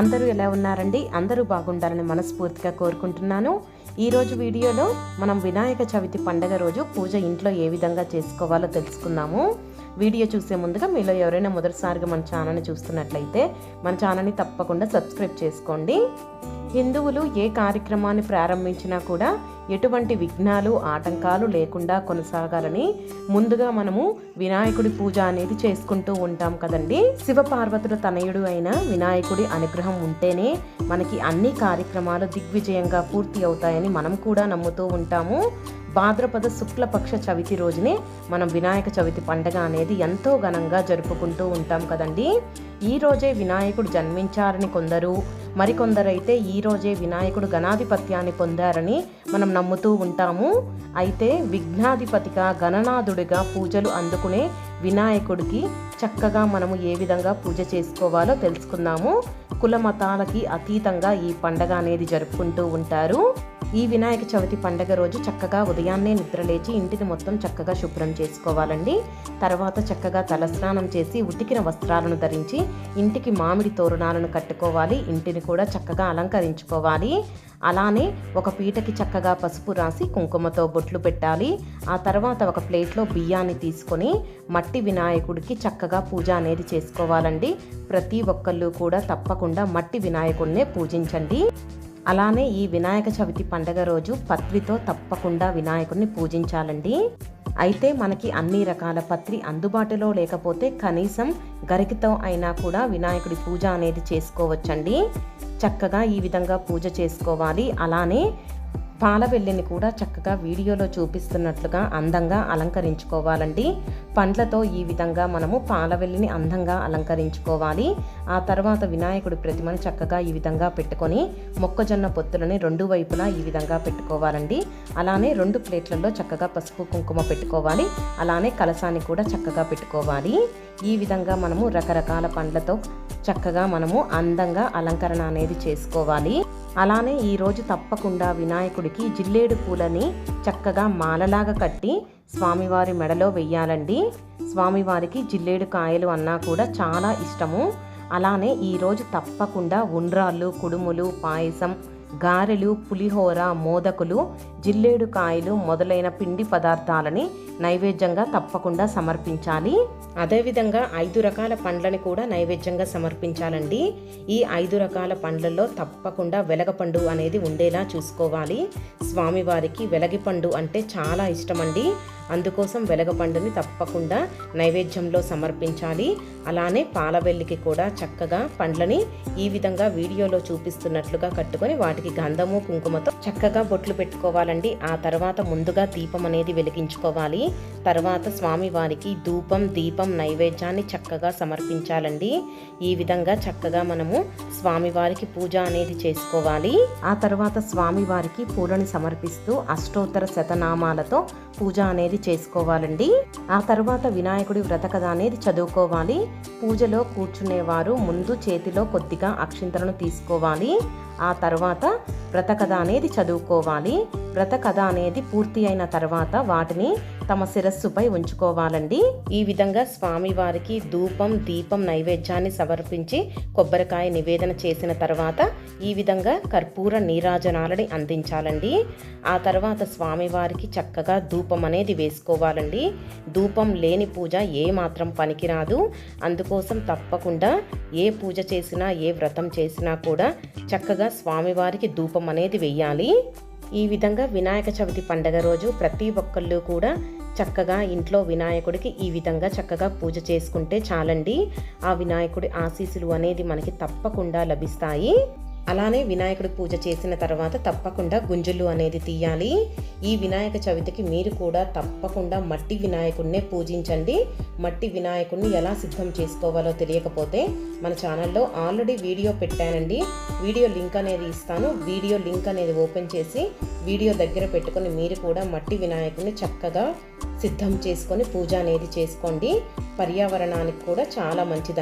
అందరూ ఎలా ఉన్నారండి? అందరూ బాగుండాలని మనస్ఫూర్తిగా కోరుకుంటున్నాను. ఈరోజు వీడియోలో మనం వినాయక చవితి పండగ రోజు పూజ ఇంట్లో ఏ విధంగా చేసుకోవాలో తెలుసుకుందాము. వీడియో చూసే ముందుగా మీలో ఎవరైనా మొదటిసారిగా మన ఛానల్ని చూస్తున్నట్లయితే మన ఛానల్ని తప్పకుండా సబ్స్క్రైబ్ చేసుకోండి. హిందువులు ఏ కార్యక్రమాన్ని ప్రారంభించినా కూడా ఎటువంటి విఘ్నాలు ఆటంకాలు లేకుండా కొనసాగాలని ముందుగా మనము వినాయకుడి పూజ అనేది చేసుకుంటూ ఉంటాం కదండి. శివపార్వతుల తనయుడు అయిన వినాయకుడి అనుగ్రహం ఉంటేనే మనకి అన్ని కార్యక్రమాలు దిగ్విజయంగా పూర్తి అవుతాయని మనం కూడా నమ్ముతూ ఉంటాము. భాద్రపద శుక్లపక్ష చవితి రోజునే మనం వినాయక చవితి పండగ అనేది ఎంతో ఘనంగా జరుపుకుంటూ ఉంటాం కదండి. ఈ రోజే వినాయకుడు జన్మించారని కొందరు మరికొందరైతే ఈ రోజే వినాయకుడు గణాధిపత్యాన్ని పొందారని మనం నమ్ముతూ ఉంటాము. అయితే విఘ్నాధిపతిగా గణనాథుడిగా పూజలు అందుకునే వినాయకుడికి చక్కగా మనము ఏ విధంగా పూజ చేసుకోవాలో తెలుసుకుందాము. కుల మతాలకి అతీతంగా ఈ పండగ అనేది జరుపుకుంటూ ఉంటారు. ఈ వినాయక చవితి పండగ రోజు చక్కగా ఉదయాన్నే నిద్రలేచి ఇంటిని మొత్తం చక్కగా శుభ్రం చేసుకోవాలండి. తర్వాత చక్కగా తలస్నానం చేసి ఉతికిన వస్త్రాలను ధరించి ఇంటికి మామిడి తోరణాలను కట్టుకోవాలి. ఇంటిని కూడా చక్కగా అలంకరించుకోవాలి. అలానే ఒక పీటకి చక్కగా పసుపు రాసి కుంకుమతో బొట్లు పెట్టాలి. ఆ తర్వాత ఒక ప్లేట్లో బియ్యాన్ని తీసుకొని మట్టి వినాయకుడికి చక్కగా పూజ అనేది చేసుకోవాలండి. ప్రతి ఒక్కళ్ళు కూడా తప్పకుండా మట్టి వినాయకుడినే పూజించండి. అలానే ఈ వినాయక చవితి పండగ రోజు పత్రితో తప్పకుండా వినాయకుడిని పూజించాలండి. అయితే మనకి అన్ని రకాల పత్రి అందుబాటులో లేకపోతే కనీసం గరికతో అయినా కూడా వినాయకుడి పూజ అనేది చేసుకోవచ్చండి. చక్కగా ఈ విధంగా పూజ చేసుకోవాలి. అలానే పాలవెల్లిని కూడా చక్కగా వీడియోలో చూపిస్తున్నట్లుగా అందంగా అలంకరించుకోవాలండి. పండ్లతో ఈ విధంగా మనము పాలవెల్లిని అందంగా అలంకరించుకోవాలి. ఆ తర్వాత వినాయకుడి ప్రతిమను చక్కగా ఈ విధంగా పెట్టుకొని మొక్కజొన్న పొత్తులని రెండు వైపులా ఈ విధంగా పెట్టుకోవాలండి. అలానే రెండు ప్లేట్లలో చక్కగా పసుపు కుంకుమ పెట్టుకోవాలి. అలానే కలసాన్ని కూడా చక్కగా పెట్టుకోవాలి. ఈ విధంగా మనము రకరకాల పండ్లతో చక్కగా మనము అందంగా అలంకరణ అనేది చేసుకోవాలి. అలానే ఈరోజు తప్పకుండా వినాయకుడికి జిల్లేడు పూలని చక్కగా మాలలాగా కట్టి స్వామివారి మెడలో వెయ్యాలండి. స్వామివారికి జిల్లేడు కాయలు అన్నా కూడా చాలా ఇష్టము. అలానే ఈరోజు తప్పకుండా ఉండ్రాళ్ళు కుడుములు పాయసం గారెలు పులిహోర మోదకులు జిల్లేడు కాయలు మొదలైన పిండి పదార్థాలని నైవేద్యంగా తప్పకుండా సమర్పించాలి. అదేవిధంగా ఐదు రకాల పండ్లని కూడా నైవేద్యంగా సమర్పించాలండి. ఈ ఐదు రకాల పండ్లలో తప్పకుండా వెలగపండు అనేది ఉండేలా చూసుకోవాలి. స్వామివారికి వెలగిపండు అంటే చాలా ఇష్టమండి. అందుకోసం వెలగపండుని తప్పకుండా నైవేద్యంలో సమర్పించాలి. అలానే పాలవెల్లికి కూడా చక్కగా పండ్లని ఈ విధంగా వీడియోలో చూపిస్తున్నట్లుగా కట్టుకొని వాటికి గంధము కుంకుమతో చక్కగా బొట్లు పెట్టుకోవాలండి. ఆ తర్వాత ముందుగా దీపం అనేది వెలిగించుకోవాలి. తర్వాత స్వామివారికి ధూపం దీపం నైవేద్యాన్ని చక్కగా సమర్పించాలండి. ఈ విధంగా చక్కగా మనము స్వామివారికి పూజ అనేది చేసుకోవాలి. ఆ తర్వాత స్వామివారికి పూలని సమర్పిస్తూ అష్టోత్తర శతనామాలతో పూజ అనేది చేసుకోవాలండి. ఆ తర్వాత వినాయకుడి వ్రత కథ అనేది చదువుకోవాలి. పూజలో కూర్చునేవారు ముందు చేతిలో కొద్దిగా అక్షింతలను తీసుకోవాలి. ఆ తర్వాత వ్రత కథ అనేది చదువుకోవాలి. వ్రత కథ అనేది పూర్తి అయిన తర్వాత వాటిని తమ శిరస్సుపై ఉంచుకోవాలండి. ఈ విధంగా స్వామివారికి ధూపం దీపం నైవేద్యాన్ని సమర్పించి కొబ్బరికాయ నివేదన చేసిన తర్వాత ఈ విధంగా కర్పూర నీరాజనాలని అందించాలండి. ఆ తర్వాత స్వామివారికి చక్కగా ధూపం అనేది వేసుకోవాలండి. ధూపం లేని పూజ ఏ మాత్రం పనికిరాదు. అందుకోసం తప్పకుండా ఏ పూజ చేసినా ఏ వ్రతం చేసినా కూడా చక్కగా స్వామివారికి ధూపం అనేది వెయ్యాలి ఈ విధంగా వినాయక చవితి పండగ రోజు ప్రతి ఒక్కళ్ళు కూడా చక్కగా ఇంట్లో వినాయకుడికి ఈ విధంగా చక్కగా పూజ చేసుకుంటే చాలండి. ఆ వినాయకుడి ఆశీస్సులు అనేది మనకి తప్పకుండా లభిస్తాయి. అలానే వినాయకుడి పూజ చేసిన తర్వాత తప్పకుండా గుంజులు అనేది తీయాలి. ఈ వినాయక చవితికి మీరు కూడా తప్పకుండా మట్టి వినాయకుడినే పూజించండి. మట్టి వినాయకుడిని ఎలా సిద్ధం చేసుకోవాలో తెలియకపోతే మన ఛానల్లో ఆల్రెడీ వీడియో పెట్టానండి. వీడియో లింక్ అనేది ఇస్తాను. వీడియో లింక్ అనేది ఓపెన్ చేసి వీడియో దగ్గర పెట్టుకొని మీరు కూడా మట్టి వినాయకుడిని చక్కగా సిద్ధం చేసుకొని పూజ అనేది చేసుకోండి. పర్యావరణానికి కూడా చాలా మంచిది